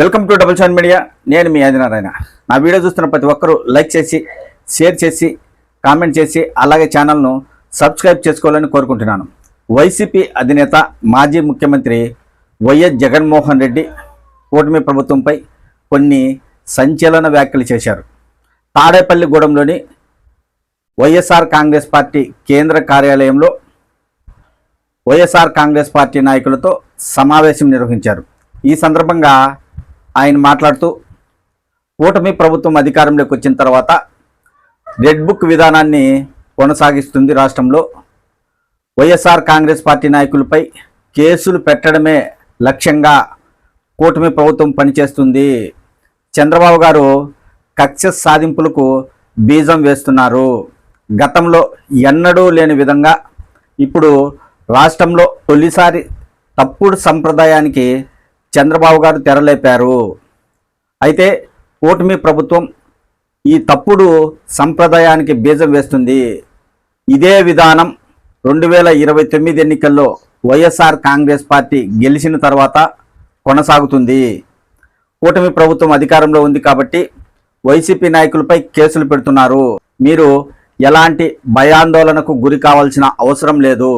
Welcome to double seven media. నేను మీ ఆదినారాయణ. నా వీడియో చూస్తున్న ప్రతి ఒక్కరూ లైక్ చేసి షేర్ చేసి కామెంట్ చేసి అలాగే ఛానల్ను సబ్స్క్రైబ్ చేసుకోవాలని కోరుకుంటున్నాను. వైసీపీ అధినేత మాజీ ముఖ్యమంత్రి వైఎస్ జగన్మోహన్ రెడ్డి కూటమి ప్రభుత్వంపై కొన్ని సంచలన వ్యాఖ్యలు చేశారు. తాడేపల్లిగూడెంలోని వైఎస్ఆర్ కాంగ్రెస్ పార్టీ కేంద్ర కార్యాలయంలో వైఎస్ఆర్ కాంగ్రెస్ పార్టీ నాయకులతో సమావేశం నిర్వహించారు. ఈ సందర్భంగా ఆయన మాట్లాడుతూ కూటమి ప్రభుత్వం అధికారంలోకి వచ్చిన తర్వాత రెడ్ బుక్ విధానాన్ని కొనసాగిస్తుంది రాష్ట్రంలో. వైఎస్ఆర్ కాంగ్రెస్ పార్టీ నాయకులపై కేసులు పెట్టడమే లక్ష్యంగా కూటమి ప్రభుత్వం పనిచేస్తుంది. చంద్రబాబు గారు కక్ష సాధింపులకు బీజం వేస్తున్నారు. గతంలో ఎన్నడూ లేని విధంగా ఇప్పుడు రాష్ట్రంలో తొలిసారి తప్పుడు సంప్రదాయానికి చంద్రబాబు గారు తెరలేపారు. అయితే కూటమి ప్రభుత్వం ఈ తప్పుడు సంప్రదాయానికి బీజం వేస్తుంది. ఇదే విధానం రెండు వేల ఇరవై తొమ్మిది ఎన్నికల్లో వైఎస్ఆర్ కాంగ్రెస్ పార్టీ గెలిచిన తర్వాత కొనసాగుతుంది. కూటమి ప్రభుత్వం అధికారంలో ఉంది కాబట్టి వైసీపీ నాయకులపై కేసులు పెడుతున్నారు. మీరు ఎలాంటి భయాందోళనకు గురి కావాల్సిన అవసరం లేదు.